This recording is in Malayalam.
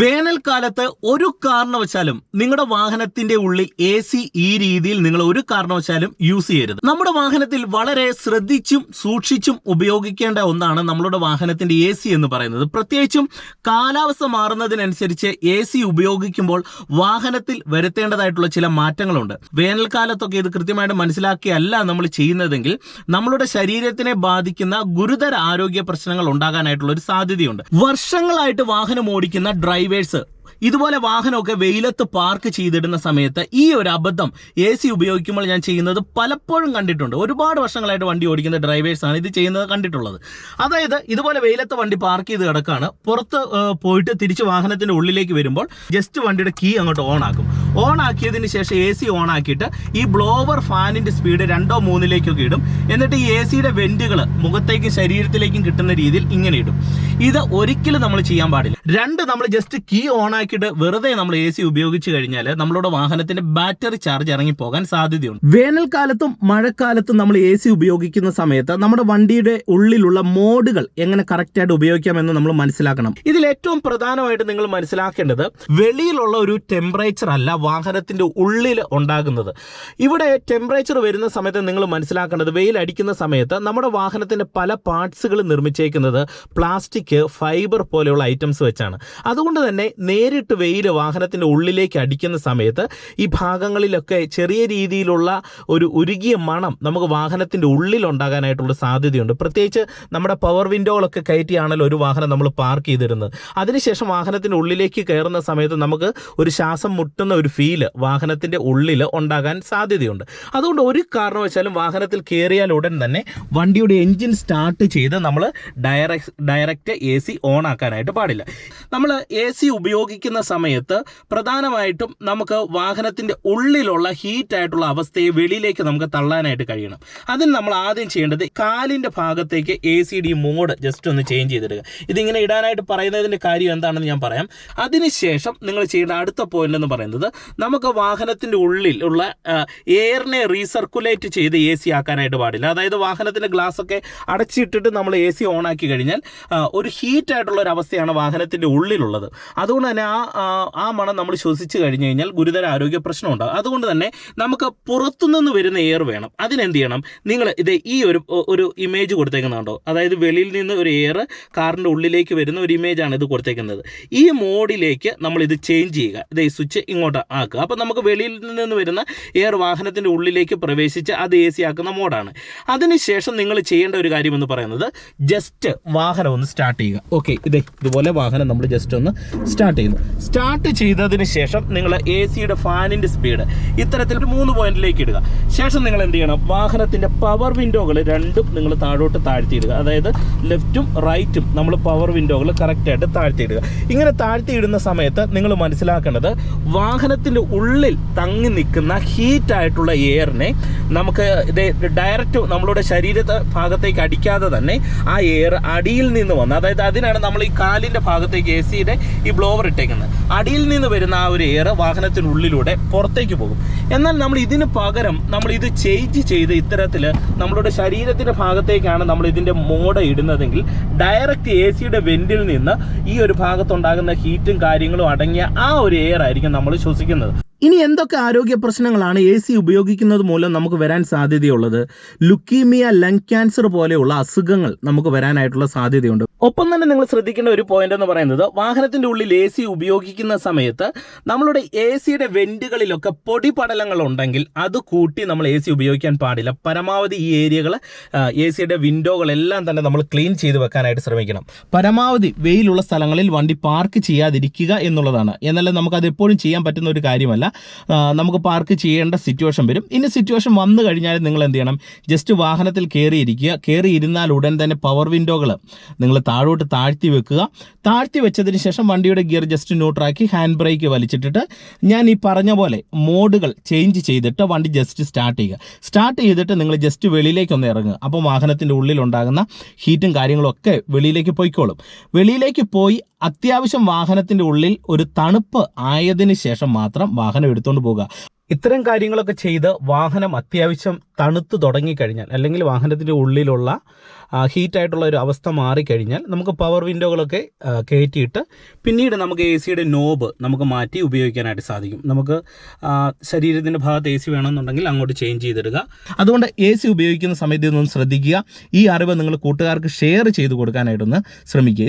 വേനൽക്കാലത്ത് ഒരു കാരണവശാലും നിങ്ങളുടെ വാഹനത്തിന്റെ ഉള്ളിൽ എ സി ഈ രീതിയിൽ നിങ്ങൾ ഒരു കാരണവശാലും യൂസ് ചെയ്യരുത്. നമ്മുടെ വാഹനത്തിൽ വളരെ ശ്രദ്ധിച്ചും സൂക്ഷിച്ചും ഉപയോഗിക്കേണ്ട ഒന്നാണ് നമ്മളുടെ വാഹനത്തിന്റെ എ സി എന്ന് പറയുന്നത്. പ്രത്യേകിച്ചും കാലാവസ്ഥ മാറുന്നതിനനുസരിച്ച് എ സി ഉപയോഗിക്കുമ്പോൾ വാഹനത്തിൽ വരുത്തേണ്ടതായിട്ടുള്ള ചില മാറ്റങ്ങളുണ്ട്. വേനൽക്കാലത്തൊക്കെ ഇത് കൃത്യമായിട്ട് മനസ്സിലാക്കിയല്ല നമ്മൾ ചെയ്യുന്നതെങ്കിൽ നമ്മളുടെ ശരീരത്തിനെ ബാധിക്കുന്ന ഗുരുതര ആരോഗ്യ പ്രശ്നങ്ങൾ ഉണ്ടാകാനായിട്ടുള്ള ഒരു സാധ്യതയുണ്ട്. വർഷങ്ങളായിട്ട് വാഹനം ഓടിക്കുന്ന ഡ്രൈവേഴ്സ് ഇതുപോലെ വാഹനമൊക്കെ വെയിലത്ത് പാർക്ക് ചെയ്തിടുന്ന സമയത്ത് ഈ ഒരു അബദ്ധം എ സി ഉപയോഗിക്കുമ്പോൾ ഞാൻ ചെയ്യുന്നത് പലപ്പോഴും കണ്ടിട്ടുണ്ട്. ഒരുപാട് വർഷങ്ങളായിട്ട് വണ്ടി ഓടിക്കുന്ന ഡ്രൈവേഴ്സാണ് ഇത് ചെയ്യുന്നത് കണ്ടിട്ടുള്ളത്. അതായത് ഇതുപോലെ വെയിലത്ത് വണ്ടി പാർക്ക് ചെയ്ത് കിടക്കാണ്. പുറത്ത് പോയിട്ട് തിരിച്ച് വാഹനത്തിന്റെ ഉള്ളിലേക്ക് വരുമ്പോൾ ജസ്റ്റ് വണ്ടിയുടെ കീ അങ്ങോട്ട് ഓൺ ആക്കും. ഓൺ ആക്കിയതിന് ശേഷം എ സി ഓൺ ആക്കിയിട്ട് ഈ ബ്ലോവർ ഫാനിന്റെ സ്പീഡ് രണ്ടോ മൂന്നിലേക്കൊക്കെ ഇടും. എന്നിട്ട് ഈ എ സിയുടെ വെന്റുകൾ മുഖത്തേക്കും ശരീരത്തിലേക്കും കിട്ടുന്ന രീതിയിൽ ഇങ്ങനെ ഇടും. ഇത് ഒരിക്കലും നമ്മൾ ചെയ്യാൻ പാടില്ല. രണ്ട് നമ്മൾ ജസ്റ്റ് കീ ഓൺ ആക്കിയിട്ട് വെറുതെ നമ്മൾ എ സി ഉപയോഗിച്ച് കഴിഞ്ഞാൽ നമ്മളുടെ വാഹനത്തിന്റെ ബാറ്ററി ചാർജ് ഇറങ്ങി പോകാൻ സാധ്യതയുണ്ട്. വേനൽക്കാലത്തും മഴക്കാലത്തും നമ്മൾ എ സി ഉപയോഗിക്കുന്ന സമയത്ത് നമ്മുടെ വണ്ടിയുടെ ഉള്ളിലുള്ള മോഡുകൾ എങ്ങനെ കറക്റ്റ് ആയിട്ട് ഉപയോഗിക്കാമെന്ന് നമ്മൾ മനസ്സിലാക്കണം. ഇതിൽ ഏറ്റവും പ്രധാനമായിട്ട് നിങ്ങൾ മനസ്സിലാക്കേണ്ടത് വെളിയിലുള്ള ഒരു ടെമ്പറേച്ചർ അല്ല വാഹനത്തിന്റെ ഉള്ളിൽ ഉണ്ടാകുന്നത്. ഇവിടെ ടെമ്പറേച്ചർ വരുന്ന സമയത്ത് നിങ്ങൾ മനസ്സിലാക്കേണ്ടത് വെയിൽ അടിക്കുന്ന സമയത്ത് നമ്മുടെ വാഹനത്തിന്റെ പല പാർട്സുകൾ നിർമ്മിച്ചേക്കുന്നത് പ്ലാസ്റ്റിക് ഫൈബർ പോലെയുള്ള ഐറ്റംസ് വെച്ചാണ്. അതുകൊണ്ട് തന്നെ നേരിട്ട് വെയിൽ വാഹനത്തിന്റെ ഉള്ളിലേക്ക് അടിക്കുന്ന സമയത്ത് ഈ ഭാഗങ്ങളിലൊക്കെ ചെറിയ രീതിയിലുള്ള ഒരു ഉരുകിയ മണം നമുക്ക് വാഹനത്തിന്റെ ഉള്ളിൽ ഉണ്ടാകാനായിട്ടുള്ള സാധ്യതയുണ്ട്. പ്രത്യേകിച്ച് നമ്മുടെ പവർ വിൻഡോകളൊക്കെ കയറ്റിയാണല്ലോ ഒരു വാഹനം നമ്മൾ പാർക്ക് ചെയ്തിരുന്നത്. അതിനുശേഷം വാഹനത്തിന്റെ ഉള്ളിലേക്ക് കയറുന്ന സമയത്ത് നമുക്ക് ഒരു ശ്വാസം മുട്ടുന്ന ഒരു ഫീൽ വാഹനത്തിന്റെ ഉള്ളിൽ ഉണ്ടാകാൻ സാധ്യതയുണ്ട്. അതുകൊണ്ട് ഒരു കാരണവശാലും വാഹനത്തിൽ കയറിയാൽ ഉടൻ തന്നെ വണ്ടിയുടെ എൻജിൻ സ്റ്റാർട്ട് ചെയ്ത് നമ്മൾ direct direct A C on ആക്കാനായിട്ട് പാടില്ല. നമ്മൾ എ സി ഉപയോഗിക്കുന്ന സമയത്ത് പ്രധാനമായിട്ടും നമുക്ക് വാഹനത്തിന്റെ ഉള്ളിലുള്ള ഹീറ്റ് ആയിട്ടുള്ള അവസ്ഥയെ വെളിയിലേക്ക് നമുക്ക് തള്ളാനായിട്ട് കഴിയണം. അതിന് നമ്മൾ ആദ്യം ചെയ്യേണ്ടത് കാലിന്റെ ഭാഗത്തേക്ക് A C D mode just ഒന്ന് ചേഞ്ച് ചെയ്തിടുക. ഇതിങ്ങനെ ഇടാനായിട്ട് പറയുന്നതിന്റെ കാര്യം എന്താണെന്ന് ഞാൻ പറയാം. അതിനുശേഷം നിങ്ങൾ ചെയ്യേണ്ട അടുത്ത പോയിന്റ് എന്ന് പറയുന്നത് നമുക്ക് വാഹനത്തിന്റെ ഉള്ളിൽ ഉള്ള എയറിനെ റീസർക്കുലേറ്റ് ചെയ്ത് എ സി ആക്കാനായിട്ട് പാടില്ല. അതായത് വാഹനത്തിന്റെ ഒക്കെ അടച്ചിട്ടിട്ട് നമ്മൾ എ സി ഓൺ ആക്കി കഴിഞ്ഞാൽ ഒരു ഹീറ്റ് ആയിട്ടുള്ള ഒരു അവസ്ഥയാണ് വാഹനത്തിന്റെ ഉള്ളിലുള്ളത്. അതുകൊണ്ട് തന്നെ ആ ആ, മണം നമ്മൾ ശ്വസിച്ച് കഴിഞ്ഞ് കഴിഞ്ഞാൽ ഗുരുതര ആരോഗ്യ പ്രശ്നം ഉണ്ടാകും അതുകൊണ്ട് തന്നെ നമുക്ക് പുറത്തുനിന്ന് വരുന്ന എയർ വേണം. അതിനെന്ത് ചെയ്യണം? നിങ്ങൾ ഇത് ഈ ഒരു ഒരു ഇമേജ് കൊടുത്തേക്കുന്നുണ്ടോ അതായത് വെളിയിൽ നിന്ന് ഒരു എയർ കാറിന്റെ ഉള്ളിലേക്ക് വരുന്ന ഒരു ഇമേജാണ് ഇത് കൊടുത്തേക്കുന്നത്. ഈ മോഡിലേക്ക് നമ്മൾ ഇത് ചേഞ്ച് ചെയ്യുക. ഇത് സ്വിച്ച് ഇങ്ങോട്ട് ആക്കുക. അപ്പോൾ നമുക്ക് വെളിയിൽ നിന്ന് വരുന്ന എയർ വാഹനത്തിന്റെ ഉള്ളിലേക്ക് പ്രവേശിച്ച് അത് എ സി ആക്കുന്ന മോഡാണ്. അതിനുശേഷം നിങ്ങൾ ചെയ്യേണ്ട ഒരു കാര്യം എന്ന് പറയുന്നത് ജസ്റ്റ് വാഹനം ഒന്ന് സ്റ്റാർട്ട് ചെയ്യുക. ഓക്കെ ഇതേ ഇതുപോലെ വാഹനം നമ്മൾ ജസ്റ്റ് ഒന്ന് സ്റ്റാർട്ട് ചെയ്യുന്നു. സ്റ്റാർട്ട് ചെയ്തതിന് ശേഷം നിങ്ങൾ എ സിയുടെ ഫാനിന്റെ സ്പീഡ് ഇത്തരത്തിൽ മൂന്ന് പോയിന്റിലേക്ക് ഇടുക. ശേഷം നിങ്ങൾ എന്ത് ചെയ്യണം? വാഹനത്തിന്റെ പവർ വിൻഡോകൾ രണ്ടും നിങ്ങൾ താഴോട്ട് താഴ്ത്തിയിടുക. അതായത് ലെഫ്റ്റും റൈറ്റും നമ്മൾ പവർ വിൻഡോകൾ കറക്റ്റായിട്ട് താഴ്ത്തിയിടുക. ഇങ്ങനെ താഴ്ത്തിയിടുന്ന സമയത്ത് നിങ്ങൾ മനസ്സിലാക്കേണ്ടത് വാഹനത്തിന്റെ ഉള്ളിൽ തങ്ങി നിൽക്കുന്ന ഹീറ്റ് ആയിട്ടുള്ള എയറിനെ നമുക്ക് ഇത് ഡയറക്റ്റ് നമ്മളുടെ ശരീര ഭാഗത്തേക്ക് അടിക്കാതെ തന്നെ ആ എയർ അടിയിൽ നിന്ന് വന്ന് അതായത് അതിനാണ് നമ്മൾ ഈ കാലിന്റെ ഭാഗത്തേക്ക് എ സിയുടെ ഈ ബ്ലോവർ ഇട്ടേക്കുന്നത്. അടിയിൽ നിന്ന് വരുന്ന ആ ഒരു എയർ വാഹനത്തിനുള്ളിലൂടെ പുറത്തേക്ക് പോകും. എന്നാൽ നമ്മൾ ഇതിന് പകരം നമ്മൾ ഇത് ചേഞ്ച് ചെയ്ത് ഇത്തരത്തിൽ നമ്മളുടെ ശരീരത്തിന്റെ ഭാഗത്തേക്കാണ് നമ്മൾ ഇതിന്റെ മോഡ ഇടുന്നതെങ്കിൽ ഡയറക്റ്റ് എ സിയുടെ വെന്റിൽ നിന്ന് ഈ ഒരു ഭാഗത്തുണ്ടാകുന്ന ഹീറ്റും കാര്യങ്ങളും അടങ്ങിയ ആ ഒരു എയർ ആയിരിക്കും നമ്മൾ ശ്വസിക്കുന്നത് താമസിക്കുന്നത് ഇനി എന്തൊക്കെ ആരോഗ്യ പ്രശ്നങ്ങളാണ് എ സി ഉപയോഗിക്കുന്നത് മൂലം നമുക്ക് വരാൻ സാധ്യതയുള്ളത്? ലുക്കീമിയ ലങ് ക്യാൻസർ പോലെയുള്ള അസുഖങ്ങൾ നമുക്ക് വരാനായിട്ടുള്ള സാധ്യതയുണ്ട്. ഒപ്പം തന്നെ നിങ്ങൾ ശ്രദ്ധിക്കേണ്ട ഒരു പോയിന്റ് എന്ന് പറയുന്നത് വാഹനത്തിന്റെ ഉള്ളിൽ എ സി ഉപയോഗിക്കുന്ന സമയത്ത് നമ്മളുടെ എ സിയുടെ വെന്റുകളിലൊക്കെ പൊടിപടലങ്ങൾ ഉണ്ടെങ്കിൽ അത് കൂട്ടി നമ്മൾ എ സി ഉപയോഗിക്കാൻ പാടില്ല. പരമാവധി ഈ ഏരിയകൾ എ സിയുടെ വിൻഡോകളെല്ലാം തന്നെ നമ്മൾ ക്ലീൻ ചെയ്ത് വെക്കാനായിട്ട് ശ്രമിക്കണം. പരമാവധി വെയിലുള്ള സ്ഥലങ്ങളിൽ വണ്ടി പാർക്ക് ചെയ്യാതിരിക്കുക എന്നുള്ളതാണ്. എന്നാൽ നമുക്കത് എപ്പോഴും ചെയ്യാൻ പറ്റുന്ന ഒരു കാര്യമല്ല. നമുക്ക് പാർക്ക് ചെയ്യേണ്ട സിറ്റുവേഷൻ വരും. ഇനി സിറ്റുവേഷൻ വന്നു കഴിഞ്ഞാൽ നിങ്ങൾ എന്ത് ചെയ്യണം? ജസ്റ്റ് വാഹനത്തിൽ കയറിയിരിക്കുക. കയറി ഇരുന്നാൽ ഉടൻ തന്നെ പവർ വിൻഡോകൾ നിങ്ങൾ താഴോട്ട് താഴ്ത്തി വെക്കുക. താഴ്ത്തി വെച്ചതിന് ശേഷം വണ്ടിയുടെ ഗിയർ ജസ്റ്റ് ന്യൂട്രാക്കി ഹാൻഡ് ബ്രേക്ക് വലിച്ചിട്ടിട്ട് ഞാൻ ഈ പറഞ്ഞ പോലെ മോഡുകൾ ചേഞ്ച് ചെയ്തിട്ട് വണ്ടി ജസ്റ്റ് സ്റ്റാർട്ട് ചെയ്യുക. സ്റ്റാർട്ട് ചെയ്തിട്ട് നിങ്ങൾ ജസ്റ്റ് വെളിയിലേക്ക് ഒന്ന് ഇറങ്ങുക. അപ്പോൾ വാഹനത്തിന്റെ ഉള്ളിലുണ്ടാകുന്ന ഹീറ്റും കാര്യങ്ങളും ഒക്കെ വെളിയിലേക്ക് പോയിക്കോളും. വെളിയിലേക്ക് പോയി അത്യാവശ്യം വാഹനത്തിന്റെ ഉള്ളിൽ ഒരു തണുപ്പ് ആയതിനു ശേഷം മാത്രം വാഹനം എടുത്തുകൊണ്ട് പോകുക ഇത്തരം കാര്യങ്ങളൊക്കെ ചെയ്ത് വാഹനം അത്യാവശ്യം തണുത്തു തുടങ്ങിക്കഴിഞ്ഞാൽ അല്ലെങ്കിൽ വാഹനത്തിന്റെ ഉള്ളിലുള്ള ഹീറ്റായിട്ടുള്ള ഒരു അവസ്ഥ മാറിക്കഴിഞ്ഞാൽ നമുക്ക് പവർ വിൻഡോകളൊക്കെ കയറ്റിയിട്ട് പിന്നീട് നമുക്ക് എ സിയുടെ നോബ് നമുക്ക് മാറ്റി ഉപയോഗിക്കാനായിട്ട് സാധിക്കും. നമുക്ക് ശരീരത്തിന്റെ ഭാഗത്ത് എ സി വേണമെന്നുണ്ടെങ്കിൽ അങ്ങോട്ട് ചേഞ്ച് ചെയ്തിടുക. അതുകൊണ്ട് എ സി ഉപയോഗിക്കുന്ന സമയത്ത് ഇതൊന്നും ശ്രദ്ധിക്കുക. ഈ അറിവ് നിങ്ങൾ കൂട്ടുകാർക്ക് ഷെയർ ചെയ്ത് കൊടുക്കാനായിട്ടൊന്ന് ശ്രമിക്കുക.